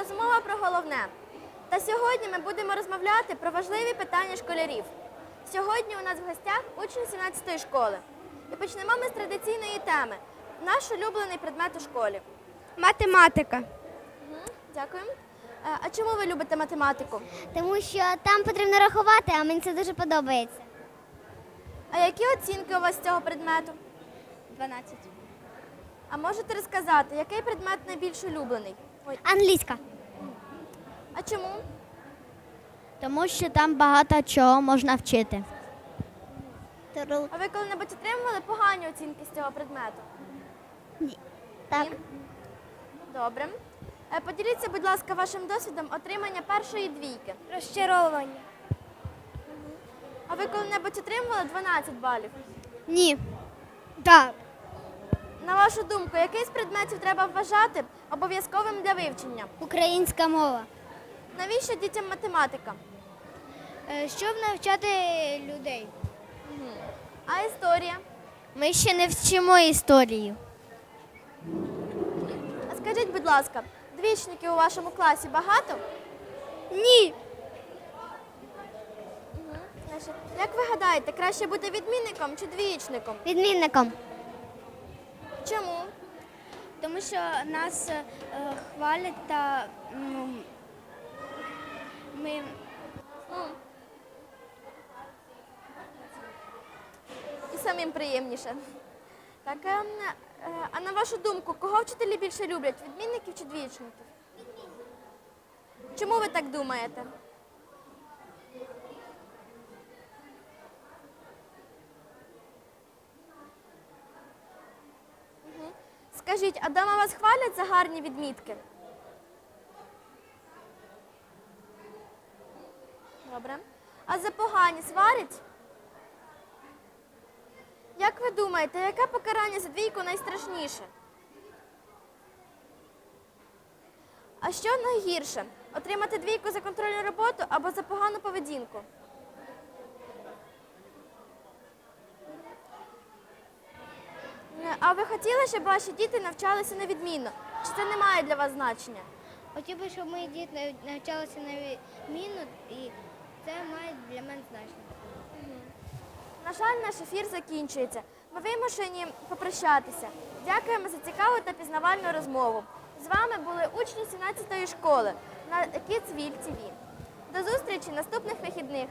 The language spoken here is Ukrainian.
розмова про головне. Та сьогодні ми будемо розмовляти про важливі питання школярів. Сьогодні у нас в гостях учні 17-ї школи. І почнемо ми з традиційної теми. Наш улюблений предмет у школі. Математика. Дякую. Е, А чому ви любите математику? Тому що там потрібно рахувати, а мені це дуже подобається. А які оцінки у вас з цього предмету? 12. А можете розказати, який предмет найбільш улюблений? Ой, Англійська. Чому? Тому що там багато чого можна вчити. А ви коли-небудь отримували погані оцінки з цього предмету? Ні. Так. Ні? Добре. Е, Поділіться, будь ласка, вашим досвідом отримання першої двійки. Розчаровування. А ви коли-небудь отримували 12 балів? Ні. Так. На вашу думку, який з предметів треба вважати обов'язковим для вивчення? Українська мова. Навіщо дітям математика? Е, Щоб навчати людей. А історія? Ми ще не вчимо історію. А скажіть, будь ласка, двічників у вашому класі багато? Ні. Як ви гадаєте, краще бути відмінником чи двічником? Відмінником. Чому? Тому що нас е, хвалять та ну, ми І самим приємніше. Так, е, е, а на вашу думку, кого вчителі більше люблять? Відмінників чи двічників? Чому ви так думаєте? Скажіть, а дома вас хвалять за гарні відмітки? Добре. А за погані сварять? Ви думаєте, яке покарання за двійку найстрашніше? А що найгірше? Отримати двійку за контрольну роботу або за погану поведінку? А ви хотіли, щоб ваші діти навчалися на відмінно? Чи це не має для вас значення? хотів би, щоб мої діти навчалися на міну, і це має для мене значення. На жаль, наш ефір закінчується. Ми вимушені попрощатися. Дякуємо за цікаву та пізнавальну розмову. З вами були учні 17-ї школи на Кіцвіль ТВ. До зустрічі наступних вихідних.